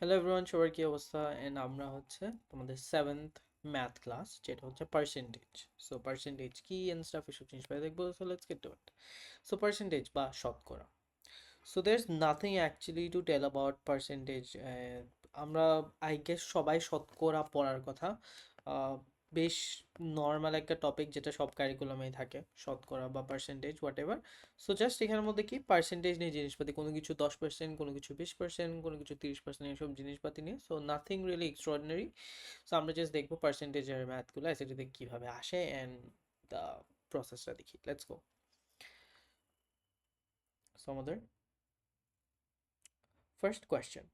Hello everyone সবার কি অবস্থা? এন্ড আমরা হচ্ছে তোমাদের সেভেন্থ ম্যাথ ক্লাস যেটা হচ্ছে পার্সেন্টেজ সো পার্সেন্টেজ কি এন্ড স্টাফ জিনিস পাই দেখব so let's get to it so percentage বা শতকরা. So there is nothing actually to tell about percentage আমরা আই গেস সবাই শতকরা পড়ার কথা বেশ নর্মাল একটা টপিক যেটা সব কারিকুলামেই থাকে। শতকরা বা percentage whatever so just এখানের মধ্যে কি? পার্সেন্টেজ নিয়ে জিনিসপাতি কোনো কিছু দশ পার্সেন্ট কোনো কিছু বিশ পার্সেন্ট কোনো কিছু তিরিশ পার্সেন্ট এইসব জিনিসপাতি নিয়ে। So nothing really extraordinary so আমরা জাস্ট দেখব পার্সেন্টেজের ম্যাথগুলো এসিটিতে কীভাবে আসে অ্যান্ড দ্য প্রসেসটা দেখি। লেটস গো সো আমাদের first question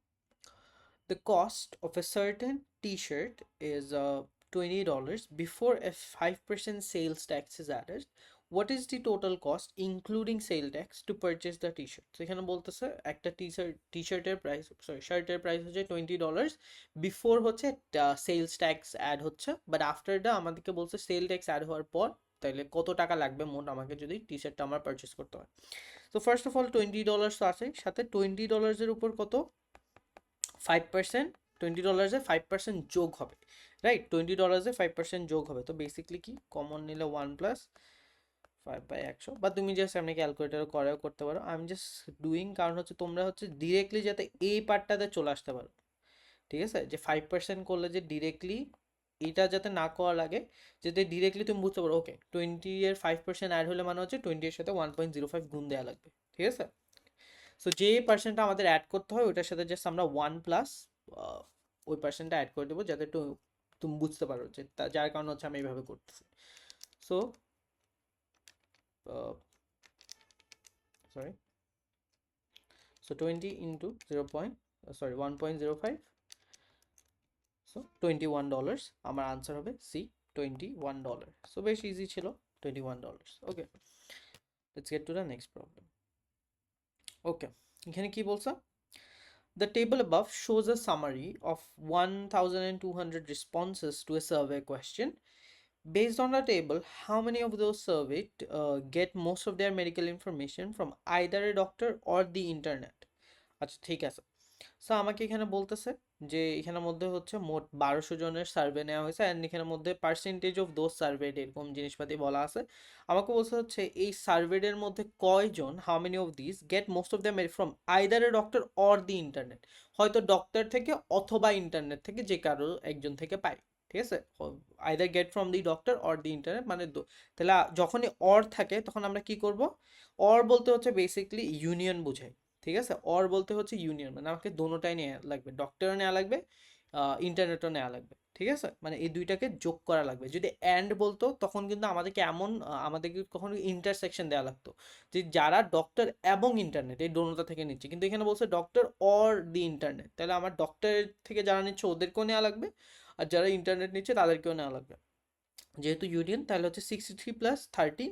The cost of a certain t-shirt is uh, $20 before a 5% sales tax is added. What is the total cost, including sale tax, to purchase the t-shirt? So, এখানে বলতেছে, একটা T-shirt টি-শার্টের price sorry শার্টের price হচ্ছে twenty dollars before হচ্ছে sales tax add হচ্ছে but after the আমাদেরকে বলছে সেল ট্যাক্স অ্যাড হওয়ার পর তাহলে কত টাকা লাগবে মোট আমাকে যদি টি শার্টটা আমার পারচেস করতে হয় তো first of all twenty dollars তো আছে, সাথে টোয়েন্টি ডলার্সের উপর কত ফাইভ পার্সেন্ট টোয়েন্টি ডলার্সে ফাইভ পার্সেন্ট যোগ হবে রাইট টোয়েন্টি ডলার্সে ফাইভ পার্সেন্ট যোগ হবে। তো বেসিকলি কি? কমন নিলে ওয়ান প্লাস ফাইভ বাই একশো। বা তুমি জাস্ট এমনি ক্যালকুলেটার করেও করতে পারো। আমি জাস্ট ডুইং কারণ হচ্ছে তোমরা হচ্ছে ডিরেক্টলি যাতে এই পার্টটাতে চলে আসতে পারো। ঠিক আছে? যে ফাইভ পার্সেন্ট করলে যে ডিরেক্টলি এটা যাতে না করা লাগে, যাতে ডিরেক্টলি তুমি বুঝতে পারো ওকে টোয়েন্টি এর ফাইভ পার্সেন্ট অ্যাড হলে মানে হচ্ছে টোয়েন্টি এর সাথে ওয়ান পয়েন্ট জিরো ফাইভ গুণ দেওয়া লাগবে। ঠিক আছে? সো যে পার্সেন্টটা আমাদের অ্যাড করতে হয় ওটার সাথে জাস্ট আমরা ওয়ান প্লাস ওই পার্সেন্টটা অ্যাড করে দেবো, যাতে তুমি বুঝতে পারো যে তা- যার কারণে হচ্ছে আমি এইভাবে করতেছি। So sorry so twenty into zero point sorry one point zero five so twenty one dollars আমার আনসার হবে C twenty one dollar so বেশ ইজি ছিল twenty one dollars okay let's get to the next problem okay এখানে কি বলছে? The table above shows a summary of 1,200 responses to a survey question. Based on the table, how many of those surveyed uh, get most of their medical information from either a doctor or the internet? আচ্ছা ঠিক আছে so আমাকে এখানে বলতেছে যে এখানের মধ্যে হচ্ছে মোট বারোশো জনের সার্ভে নেওয়া হয়েছে অ্যান্ড এখানের মধ্যে পার্সেন্টেজ অফ দোজ সার্ভেড এরকম জিনিসপাতি বলা আছে। আমাকে বলতে হচ্ছে এই সার্ভেডের মধ্যে কয়জন how many of this get most of the from either a doctor or the internet হয়তো ডক্টর থেকে অথবা ইন্টারনেট থেকে যে কারও একজন থেকে পায়, ঠিক আছে? Either get from the doctor or the internet মানে তাহলে যখনই অর থাকে তখন আমরা কি করব? অর বলতে হচ্ছে বেসিকলি ইউনিয়ন বোঝায় ঠিক আছে? অর বলতে হচ্ছে ইউনিয়ন মানে আমাকে দোনোটাই নেওয়া লাগবে। ডক্টরও নেওয়া লাগবে ইন্টারনেটও নেওয়া লাগবে। ঠিক আছে? মানে এই দুইটাকে যোগ করা লাগবে। যদি অ্যান্ড বলতো, তখন কিন্তু আমাদেরকে এমন আমাদেরকে কখনো ইন্টারসেকশন দেওয়া লাগতো যে যারা ডক্টর এবং ইন্টারনেট এই দোনোটা থেকে নিচ্ছে। কিন্তু এখানে বলছে ডক্টর অর দি ইন্টারনেট তাহলে আমার ডক্টরের থেকে যারা নিচ্ছে, ওদেরকেও নেওয়া লাগবে। আর যারা ইন্টারনেট নিচ্ছে, তাদেরকেও নেওয়া লাগবে। যেহেতু ইউনিয়ন তাহলে হচ্ছে সিক্সটি থ্রি প্লাস থার্টিন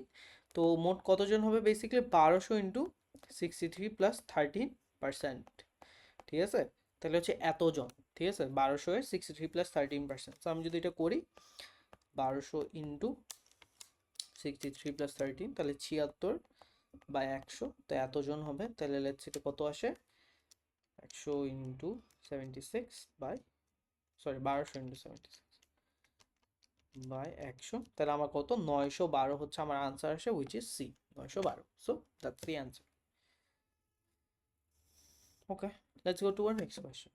তো মোট কতজন হবে বেসিক্যালি বারোশো into sixty three plus thirteen percent ঠিক আছে? তাহলে হচ্ছে এতজন। ঠিক আছে? বারোশো এর sixty three plus thirteen percent আমি যদি এটা করি, বারোশো into sixty three plus thirteen তাহলে ছিয়াত্তর বা একশো। তো এতজন হবে। তাহলে লেটস কত আসে? একশো into seventy six by sorry বারোশো ইন্টু সেভেন্টি সিক্স বাই একশো। তাহলে আমার কত? নয়শো বারো হচ্ছে, আমার আনসার আসে উইচ ইজ সি নয়শো বারো। So that's the answer Okay, let's go to our next question.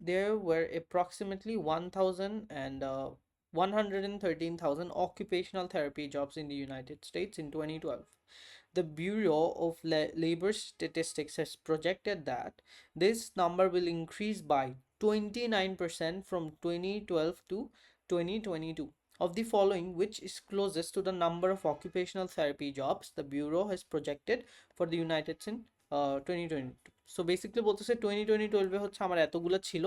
There were approximately 1,000 and uh, 113,000 occupational therapy jobs in the United States in 2012. The Bureau of La- Labor Statistics has projected that this number will increase by 29% from 2012 to 2022. Of the following, which is closest to the number of occupational therapy jobs the Bureau has projected for the United States in uh, 2022? So basically বলতেছে twenty twenty টুয়েলভে হচ্ছে আমার এতগুলো ছিল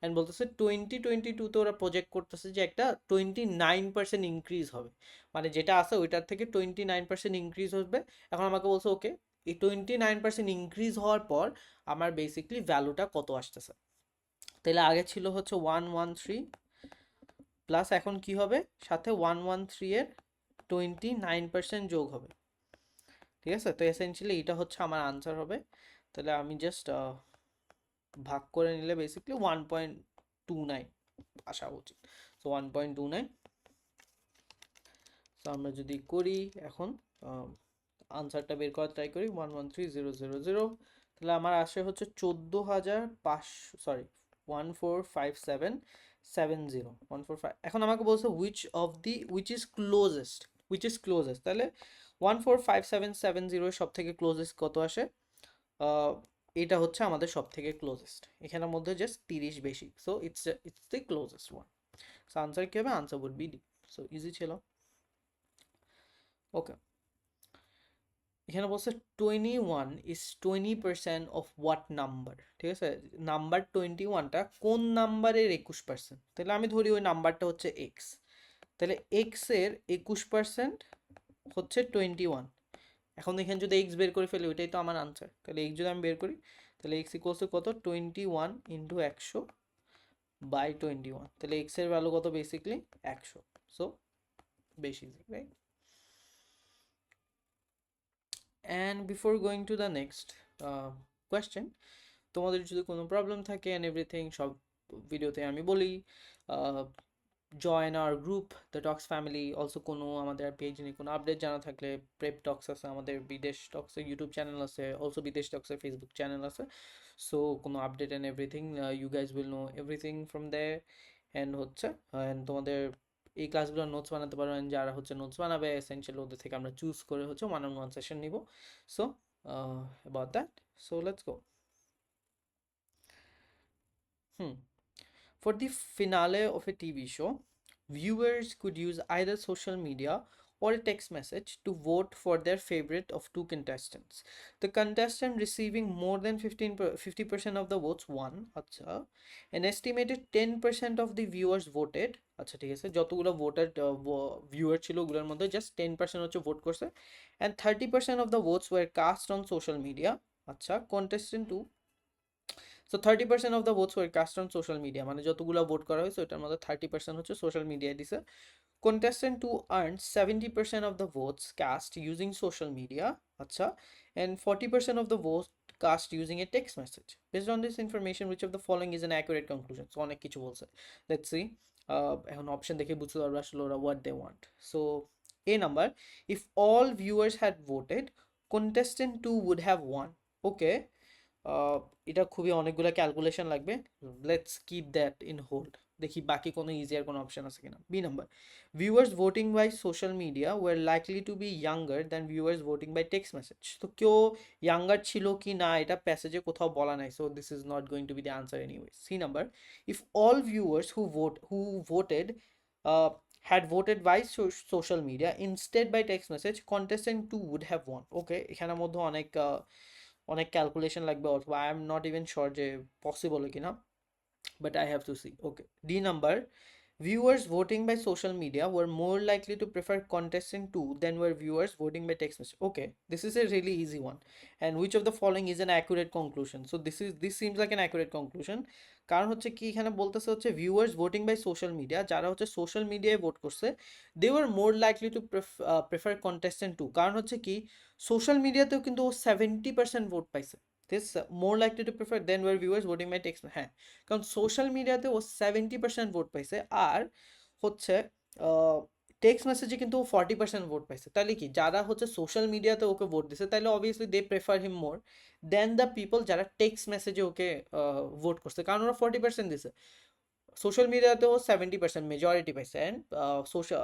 and বলতেছে twenty twenty টুতে ওরা project করতেছে যে একটা টোয়েন্টি নাইন পার্সেন্ট ইনক্রিজ হবে। মানে যেটা আছে ওইটার থেকে টোয়েন্টি নাইন পার্সেন্ট ইনক্রিজ হবে। এখন আমাকে বলছে ওকে এই টোয়েন্টি নাইন পার্সেন্ট ইনক্রিজ হওয়ার পর আমার বেসিক্যালি ভ্যালুটা কত আসতেছে? তাহলে আগে ছিল হচ্ছে ওয়ান ওয়ান থ্রি প্লাস এখন কি হবে? সাথে ওয়ান ওয়ান থ্রি এর টোয়েন্টি নাইন পার্সেন্ট যোগ হবে। ঠিক আছে? তো এসেনশিয়ালি এটা হচ্ছে আমার আনসার হবে। তাহলে আমি জাস্ট ভাগ করে নিলে basically one point two nine আসা উচিত। So one point two nine so আমরা যদি করি এখন আনসারটা বের করার ট্রাই করি one one three zero zero zero তাহলে আমার আসে হচ্ছে চোদ্দ হাজার পাঁচশো sorry one four five seven seven zero one four five এখন আমাকে বলছে which of the which is closest which is closest তাহলে one four five seven seven zero সব থেকে ক্লোজেস্ট কত আসে? এটা হচ্ছে আমাদের সব থেকে ক্লোজেস্ট এখানের মধ্যে জাস্ট তিরিশ বেশি। So it's it's the closest one so answer কী হবে? Answer would be D so easy ছিল। ওকে এখানে বলছে twenty one is twenty percent of what number ঠিক আছে? নাম্বার টোয়েন্টি ওয়ানটা কোন নাম্বারের একুশ পার্সেন্ট তাহলে আমি ধরি ওই নাম্বারটা হচ্ছে এক্স তাহলে এক্সের একুশ পার্সেন্ট হচ্ছে টোয়েন্টি ওয়ান এখন এখানে যদি এক্স বের করে ফেলি, ওইটাই তো আমার আনসার তাহলে এক্স যদি আমি বের করি, তাহলে এক্স ইকুয়ালস টু কত? টোয়েন্টি ওয়ান ইন্টু একশো বাই টোয়েন্টি ওয়ান তাহলে এক্সের ভ্যালু কত বেসিকলি একশো। সো বেশি right and before going to the next question তোমাদের যদি কোনো প্রবলেম থাকে অ্যান্ড এভরিথিং সব ভিডিওতে আমি বলি। Join our group the talks family also কোনো আমাদের পেজ নিয়ে কোনো আপডেট জানা থাকলে প্রেপ টক্স আছে, আমাদের বিদেশ টক্সের ইউটিউব চ্যানেল আছে অলসো বিদেশ টক্সের ফেসবুক চ্যানেল আছে। সো কোনো update and everything you guys will know everything from they and হচ্ছে অ্যান্ড তোমাদের এই ক্লাসগুলোর নোটস বানাতে পারো, and যারা হচ্ছে নোটস বানাবে এসেনশিয়াল ওদের থেকে আমরা চুজ করে হচ্ছে ওয়ান অন ওয়ান সেশন নিব। So about that so let's go Hmm. For the finale of a TV show, viewers could use either social media or a text message to vote for their favorite of two contestants. The contestant receiving more than 15 per- 50% of the votes won. আচ্ছা an estimated 10% of the viewers voted আচ্ছা ঠিক আছে যতগুলো voter viewer ছিল ওগুলোর মধ্যে just ten percent হচ্ছে vote করছে and thirty percent of the votes were cast on social media আচ্ছা contestant two so thirty percent of the votes were cast on social media মানে যতগুলো ভোট করা হয়েছে ওটার মধ্যে থার্টি পার্সেন্ট হচ্ছে সোশ্যাল মিডিয়ায় দিছে contestant to earn 70% of the votes cast using social media acha and 40% of the votes cast using a text message based on this information which of the following is an accurate conclusion so অনেক কিছু বলছে let's see uh, এখন option দেখে বুঝতে পারব আসলে ওরা what they want so a number if all viewers had voted contestant 2 would have won okay uh, এটা খুবই অনেকগুলো ক্যালকুলেশন লাগবে। Let's keep that in hold দেখি বাকি কোনো ইজিয়ার কোনো অপশন আছে কিনা। B number viewers voting by social media were likely to be younger than viewers voting by text message তো কেউ ইয়াঙ্গার ছিল কি না, এটা প্যাসেজে কোথাও বলা নাই। So this is not going to be the answer anyway C number if all viewers who vote who voted had voted by social media instead by text message contestant two would have won okay এখানের মধ্যে অনেক অনেক calculation লাগবে অথবা I am not even শোর যে possible কিনা but I have to see okay D number. Viewers voting by social media were more likely to prefer contestant 2 than were viewers voting by text message. Okay, this is a really easy one. And which of the following is an accurate conclusion? So this is this seems like an accurate conclusion. কারণ হচ্ছে কি এখানে বলতেছে হচ্ছে viewers voting by social media যারা হচ্ছে social মিডিয়ায় vote করছে they were more likely to prefer contestant two কারণ হচ্ছে কি সোশ্যাল মিডিয়াতেও কিন্তু ও সেভেন্টি পার্সেন্ট ভোট পাইছে this more likely to prefer than were viewers voting by text হ্যাঁ কারণ সোশ্যাল মিডিয়াতে ও সেভেন্টি পার্সেন্ট ভোট পাইছে। আর হচ্ছে টেক্সট মেসেজে কিন্তু ও ফর্টি পার্সেন্ট ভোট পাইছে। তাহলে কি, যারা হচ্ছে সোশ্যাল মিডিয়াতে ওকে ভোট দিছে তাহলে obviously they prefer him more than the people যারা টেক্সট মেসেজে ওকে ভোট করছে। কারণ ওরা ফর্টি পার্সেন্ট দিছে। সোশ্যাল মিডিয়াতেও সেভেন্টি পার্সেন্ট মেজরিটি পাইছে অ্যান্ড সোশ্যাল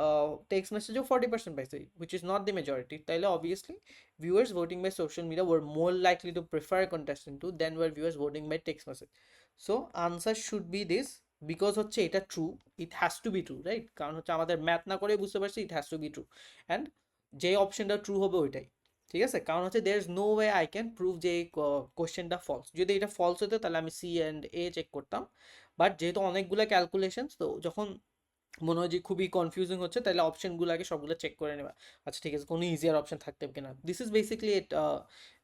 টেক্সট মেসেজেও ফর্টি পার্সেন্ট পাইছে which is not the majority তাইলে obviously viewers voting by social media were more likely to prefer contestant 2 than were viewers voting by text message so, answer should be this because হচ্ছে এটা true it has to be true right কারণ হচ্ছে আমাদের math না করে বুঝতে পারছি it has to be true and যে অপশনটা ট্রু হবে ওইটাই। ঠিক আছে? কারণ হচ্ছে there is no way I can prove যে কোশ্চেনটা ফলস যদি এটা ফলস হতো তাহলে আমি সি অ্যান্ড এ চেক করতাম। বাট যেহেতু অনেকগুলো ক্যালকুলেশনস তো যখন মনে হয় যে খুবই কনফিউজিং হচ্ছে, তাহলে অপশনগুলোকে সবগুলো চেক করে নেবা। আচ্ছা ঠিক আছে, কোনো ইজিয়ার অপশন থাকতে হবে কিনা? দিস ইজ বেসিকলি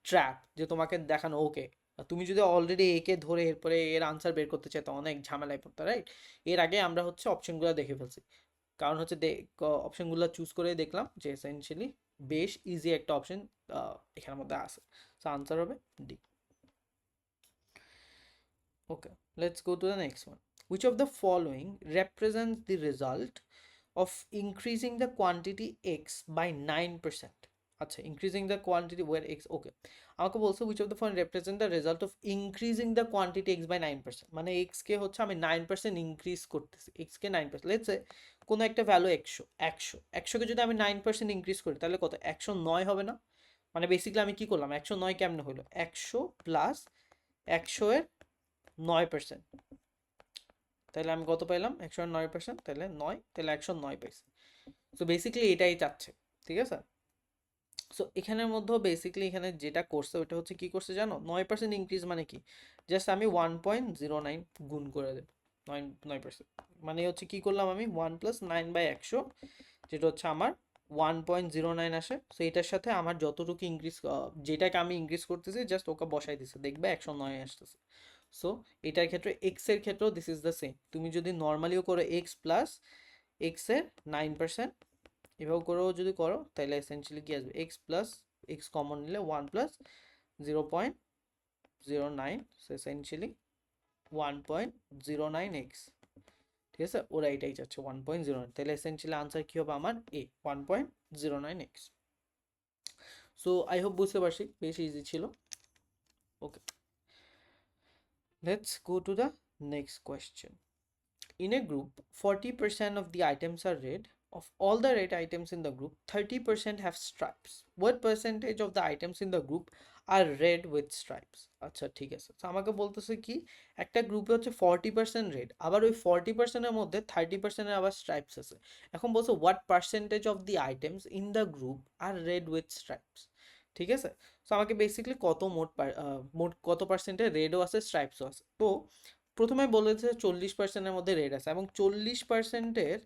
ট্র্যাপ যে তোমাকে দেখানো ওকে তুমি যদি অলরেডি একে ধরে এরপরে এর আনসার বের করতে চাই তো অনেক ঝামেলায় পড়তে রাইট এর আগে আমরা হচ্ছে অপশনগুলো দেখে ফেলছি। কারণ হচ্ছে অপশনগুলো চুজ করে দেখলাম যে এসেনশিয়ালি বেশ ইজি একটা অপশন এখানের মধ্যে আছে সো আনসার হবে D okay let's go to the next one. Which of the following represents the result of increasing the quantity x by 9%? আচ্ছা increasing the quantity where x okay আমাকে বলছে which of the following represent the result of increasing the quantity x by 9% মানে x কে হচ্ছে আমি nine percent increase করতেছি, x কে 9% let's say কোনো একটা ভ্যালু একশো একশো, একশোকে যদি আমি নাইন পার্সেন্ট ইনক্রিজ করি তাহলে কত? একশো নয় হবে না? মানে বেসিক্যালি আমি কী করলাম? একশো নয় কেমনে হলো? একশো প্লাস একশো এর নয় পার্সেন্ট তাহলে আমি কত পাইলাম? একশো নয় পার্সেন্ট তাহলে নয়, তাহলে একশো নয় পাইছি। সো বেসিক্যালি এটাই চাচ্ছে, ঠিক আছে? সো এখানের মধ্যেও বেসিক্যালি এখানে যেটা করছে ওটা হচ্ছে কি করছে জানো? নয় পার্সেন্ট ইনক্রিজ মানে কি? জাস্ট আমি ওয়ান পয়েন্ট জিরো নাইন গুণ করে দেব। নয় নয় পার্সেন্ট মানে হচ্ছে কি করলাম আমি? ওয়ান প্লাস নাইন বাই একশো, যেটা হচ্ছে আমার ওয়ান পয়েন্ট জিরো নাইন আসে। সো এটার সাথে আমার যতটুকু ইনক্রিজ যেটাকে আমি ইনক্রিজ করতেছি জাস্ট ওকে বসাই দিছে। দেখবে একশো নয় আসতেছে। সো এটার ক্ষেত্রে এক্সের ক্ষেত্রেও দিস ইজ দ্য সেম তুমি যদি নর্মালিও করো এক্স প্লাস এক্সের নাইন পার্সেন্ট এভাবে করেও যদি করো তাহলে এসেন্সিয়ালি কি আসবে? এক্স প্লাস এক্স কমন নিলে one plus zero point zero nine essentially one point zero nine X ঠিক আছে? ওরা এটাই চাচ্ছে ওয়ান পয়েন্ট জিরো নাইন তাহলে এসেন্সিয়ালি আনসার কী হবে আমার? A one point zero nine x so I hope বুঝতে পারছি বেশ ইজি ছিল। Okay let's go to the next question In a group, 40% of the items are red. Of all the red items in the group, 30% have stripes. What percentage of the items in the group are red with stripes? আচ্ছা ঠিক আছে। তো আমাকে বলতেছে কি একটা গ্রুপে হচ্ছে ফর্টি পার্সেন্ট রেড আবার ওই ফর্টি পার্সেন্টের মধ্যে থার্টি পার্সেন্টের আবার স্ট্রাইপস আছে। এখন বলছে what percentage of the items in the group are red with stripes ঠিক আছে? সো আমাকে বেসিক্যালি কত মোট মোট কত পার্সেন্টের রেডও আছে স্ট্রাইপসও আছে। তো প্রথমে বলেছে চল্লিশ পার্সেন্টের মধ্যে রেড আছে এবং চল্লিশ পার্সেন্টের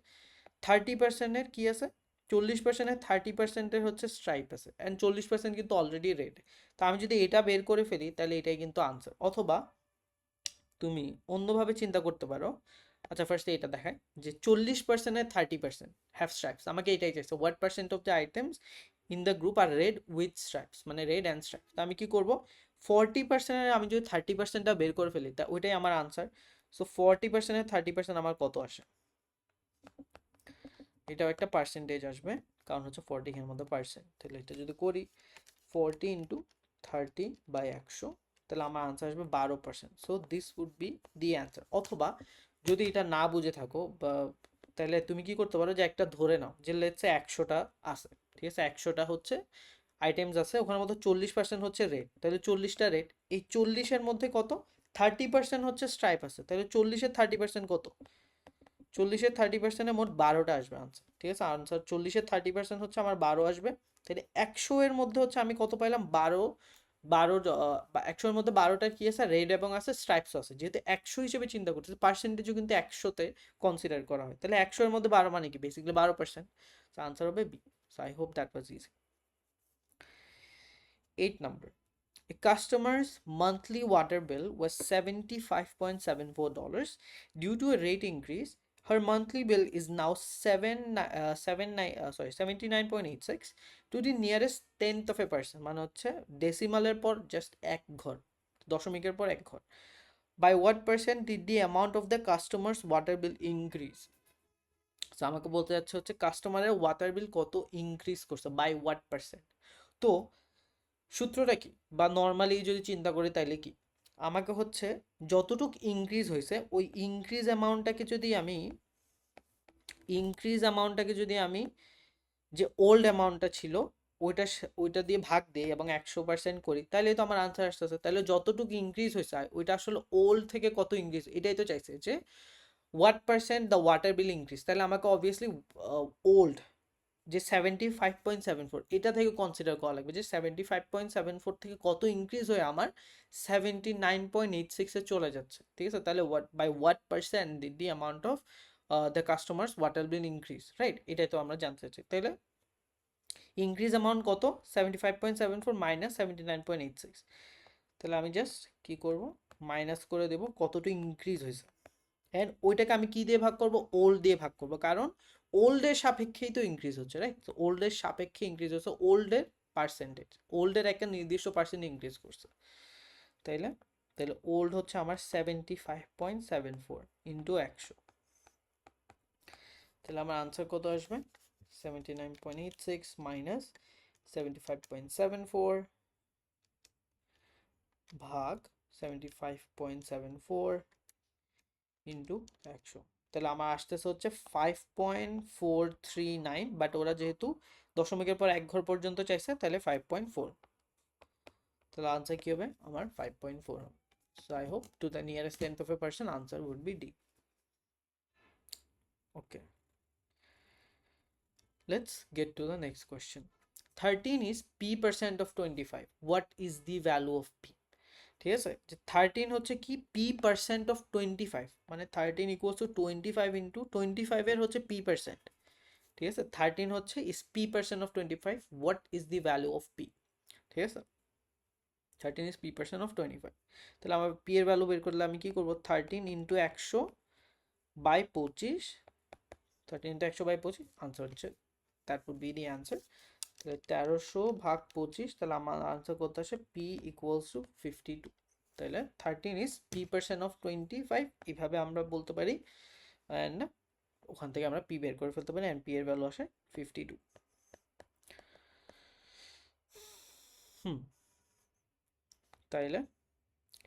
থার্টি পার্সেন্টের কী আছে? চল্লিশ পার্সেন্টের থার্টি পার্সেন্টের হচ্ছে স্ট্রাইপ আছে। অ্যান্ড চল্লিশ পার্সেন্ট কিন্তু অলরেডি রেড তো আমি যদি এটা বের করে ফেলি, তাহলে এটাই কিন্তু আনসার অথবা তুমি অন্যভাবে চিন্তা করতে পারো। আচ্ছা ফার্স্টে এটা দেখায় যে চল্লিশ পার্সেন্টের থার্টি পার্সেন্ট হ্যাভ স্ট্রাইপস আমাকে এটাই চাইছে। What percent of the items in the group are red with stripes মানে রেড অ্যান্ড স্ট্রাইপস তো আমি কি করব? ফর্টি পার্সেন্টের আমি যদি থার্টি পার্সেন্টটা বের করে ফেলি, তা ওইটাই আমার আনসার সো ফর্টি পার্সেন্টের থার্টি পার্সেন্ট আমার কত আসে? এটাও একটা পার্সেন্টেজ আসবে, কারণ হচ্ছে ফর্টি এর মধ্যে পার্সেন্ট তাহলে এটা যদি করি ফর্টি ইন্টু থার্টি বাই একশো, তাহলে আমার আনসার আসবে বারো percent so this would be the answer অথবা যদি এটা না বুঝে থাকো, বা তাহলে তুমি কি করতে পারো যে একটা ধরে নাও যে লেটসে একশোটা আছে, ঠিক আছে? একশোটা হচ্ছে আইটেমস আছে ওখানের মধ্যে চল্লিশ পার্সেন্ট হচ্ছে রেট তাহলে চল্লিশটা রেট এই চল্লিশের মধ্যে কত? থার্টি পার্সেন্ট হচ্ছে স্ট্রাইপ আছে। তাহলে চল্লিশের থার্টি পার্সেন্ট কত? চল্লিশের থার্টি পার্সেন্টে মোট বারোটা আসবে আনসার ঠিক আছে? আনসার চল্লিশের থার্টি পার্সেন্ট হচ্ছে আমার বারো আসবে। তাহলে একশো এর মধ্যে হচ্ছে আমি কত পাইলাম? বারো বারো একশো এর মধ্যে বারোটা কি আছে? রেড এবং আছে স্ট্রাইপস আছে। যেহেতু একশো হিসেবে চিন্তা করতেছে পার্সেন্টেজও কিন্তু একশোতে কনসিডার করা হয়। তাহলে একশো এর মধ্যে বারো মানে কি? বেসিক্যালি বারো পার্সেন্ট আনসার হবে B so I hope that was easy Eight number. A customer's monthly water bill was $75.74. Due to a rate increase, her monthly bill is now seven, uh, seven nine, uh, sorry, 79.86 to the nearest tenth of a person. মানে হচ্ছে ডেসিমালের পর just এক ঘর দশমিকের পর এক ঘর by what percent did the amount of the customer's water bill increase so আমাকে বলতে যাচ্ছে হচ্ছে কাস্টমারের ওয়াটার বিল কত ইনক্রিজ করছে বাই হোয়াট পার্সেন্ট তো সূত্রটা কি বা নর্মালি যদি চিন্তা করি তাইলে কি আমাকে হচ্ছে যতটুক ইনক্রিজ হয়েছে, ওই ইনক্রিজ অ্যামাউন্টটাকে যদি আমি ইনক্রিজ অ্যামাউন্টটাকে যদি আমি যে ওল্ড অ্যামাউন্টটা ছিল, ওইটা ওইটা দিয়ে ভাগ দিই এবং একশো পার্সেন্ট করি, তাহলে তো আমার আনসার আসতেছে। তাহলে যতটুকু ইনক্রিজ হয়েছে ওইটা আসলে ওল্ড থেকে কত ইনক্রিজ এটাই তো চাইছে যে what percent the water bill increase তাহলে আমাকে অবভিয়াসলি ওল্ড যে seventy five point seven four এটা থেকে কনসিডার করা লাগবে যে seventy five point seven four থেকে কত ইনক্রিজ হয়ে আমার সেভেন্টি নাইন পয়েন্ট এইট সিক্সে চলে যাচ্ছে। ঠিক আছে? তাহলে what by what percent the the amount of the customer's water bill increase right এটাই তো আমরা জানতে চাচ্ছি তাহলে ইনক্রিজ অ্যামাউন্ট কত? Seventy five point seven four minus seventy nine point eight six তাহলে আমি জাস্ট কী করব? মাইনাস করে দেবো, কতটুকু ইনক্রিজ হয়েছে। অ্যান্ড ওইটাকে আমি কী দিয়ে ভাগ করব? ওল্ড দিয়ে ভাগ করব। কারণ ওল্ডের সাপেক্ষেই তো ইনক্রিজ হচ্ছে রাইট তো ওল্ডের সাপেক্ষে ইনক্রিজ হচ্ছে ওল্ডের পার্সেন্টেজ ওল্ডের একটা নির্দিষ্ট পার্সেন্ট ইনক্রিজ করছে। তাইলে তাহলে ওল্ড হচ্ছে আমার seventy five point seven four into একশো। তাহলে আমার আনসার কত আসবে? Seventy nine point eight six minus seventy five point seven four ভাগ seventy five point seven four into একশো। তাহলে আমার আসতেছে হচ্ছে five point four three nine but ওরা যেহেতু দশমিকের পর এক ঘর পর্যন্ত চাইছে, তাহলে ফাইভ পয়েন্ট ফোর তাহলে আনসার কী হবে? আমার ফাইভ পয়েন্ট ফোর হবে। So I hope to the nearest tenth of percent answer would be D okay. Let's get to the next question. 13 is p percent of 25 what is the value of p? ঠিক আছে? যে thirteen হচ্ছে কি? P percent of twenty five মানে thirteen equals to twenty five into twenty ফাইভের হচ্ছে P percent ঠিক আছে? থার্টিন হচ্ছে is p percent of twenty five what is the value of p ঠিক আছে? Thirteen is p percent of twenty five তাহলে আমার পি এর ভ্যালু বের করলে আমি কী করব? থার্টিন ইন্টু একশো বাই পঁচিশ। থার্টিন ইন্টু একশো বাই পঁচিশ। আনসার হচ্ছে। উড বি দি অ্যান্সার তাহলে তেরোশো ভাগ পঁচিশ, তাহলে আমার আনসার করতে আসে? P equals to fifty two তাহলে thirteen is p percent of twenty five এইভাবে আমরা বলতে পারি। অ্যান্ড ওখান থেকে আমরা পি বের করে ফেলতে পারি অ্যান্ড পি এর ভ্যালু আসে ফিফটি টু হুম। তাইলে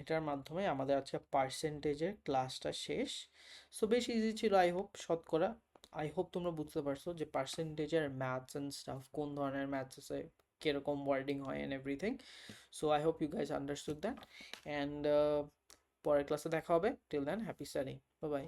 এটার মাধ্যমে আমাদের আজকে পার্সেন্টেজের ক্লাসটা শেষ। সো বেশ ইজি ছিল আই হোপ শতকরা। আই হোপ তোমরা বুঝতে পারছ যে পার্সেন্টেজের ম্যাথস অ্যান্ড স্টাফ কোন ধরনের ম্যাথস আছে কীরকম ওয়ার্ডিং হয় and everything so I hope you guys understood that and পরের ক্লাসে দেখা হবে. Till then happy studying bye